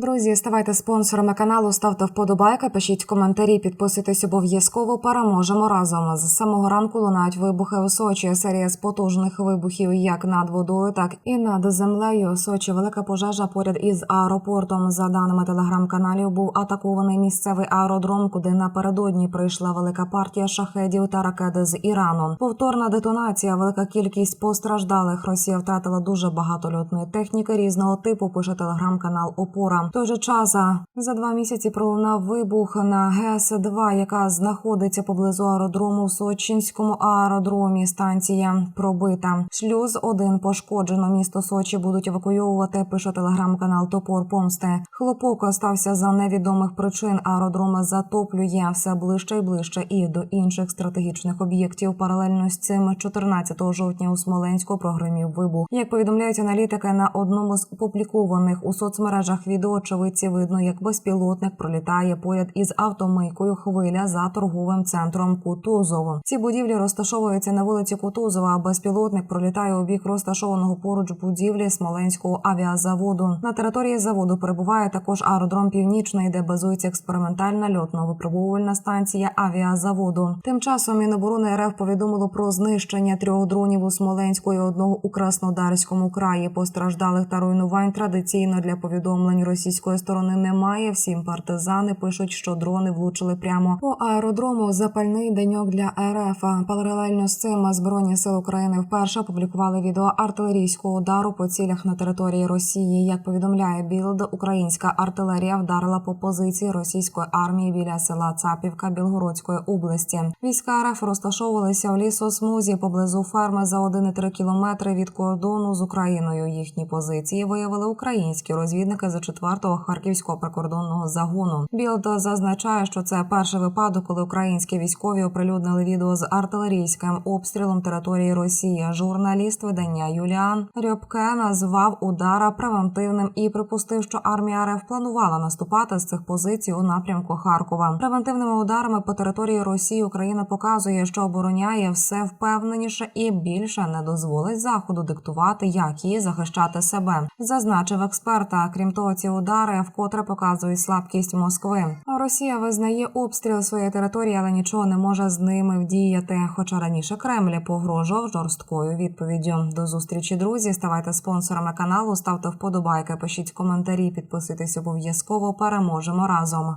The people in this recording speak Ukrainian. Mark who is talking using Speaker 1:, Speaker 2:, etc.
Speaker 1: Друзі, ставайте спонсорами каналу, ставте вподобайки, пишіть коментарі, підписуйтесь обов'язково. Переможемо разом. З самого ранку лунають вибухи у Сочі. Серія з потужних вибухів як над водою, так і над землею. Сочі велика пожежа поряд із аеропортом. За даними телеграм-каналів, був атакований місцевий аеродром, куди напередодні прийшла велика партія шахедів та ракет з Ірану. Повторна детонація, велика кількість постраждалих. Росія втратила дуже багато льотної техніки різного типу. Пише телеграм-канал Опора. В той же час за два місяці пролунав вибух на ГЕС 2 яка знаходиться поблизу аеродрому в Сочинському аеродромі. Станція пробита. Шлюз 1 пошкоджено. Місто Сочі будуть евакуйовувати. Пише телеграм-канал Топор Помсти. Хлопок остався за невідомих причин. Аеродром затоплює все ближче і ближче і до інших стратегічних об'єктів. Паралельно з цим 14 жовтня у Смоленську прогримів вибух. Як повідомляють аналітики, на одному з опублікованих у соцмережах відео очевидці видно, як безпілотник пролітає поряд із автомийкою хвиля за торговим центром Кутузово. Ці будівлі розташовуються на вулиці Кутузова. а Безпілотник пролітає у бік розташованого поруч будівлі Смоленського авіазаводу. На території заводу перебуває також аеродром Північний, де базується експериментальна льотно-випробовувальна станція авіазаводу. Тим часом Міноборони РФ повідомило про знищення трьох дронів у Смоленську і одного у Краснодарському краї. Постраждалих та руйнувань традиційно для повідомлень російської сторони немає. Всім партизани пишуть, що дрони влучили прямо по аеродрому. Запальний деньок для РФ. Паралельно з цим збройні сили України вперше опублікували відео артилерійського удару по цілях на території Росії. Як повідомляє Білд, українська артилерія вдарила по позиції російської армії біля села Цапівка Білгородської області. Війська РФ розташовувалися в лісосмузі поблизу ферми за 1,3 кілометри від кордону з Україною. Їхні позиції виявили українські розвідники за 4-го харківського прикордонного загону. Білд зазначає, що це перший випадок, коли українські військові оприлюднили відео з артилерійським обстрілом території Росії. Журналіст видання Юліан Рьобке назвав удара превентивним і припустив, що армія РФ планувала наступати з цих позицій у напрямку Харкова. Превентивними ударами по території Росії Україна показує, що обороняє все впевненіше і більше не дозволить заходу диктувати, як її захищати себе, зазначив експерт. А крім того, ці удари вкотре показують слабкість Москви. Росія визнає обстріл своєї території, але нічого не може з ними вдіяти. Хоча раніше Кремль погрожував жорсткою відповіддю. До зустрічі, друзі. Ставайте спонсорами каналу, ставте вподобайки, пишіть коментарі, підписуйтесь обов'язково. Переможемо разом.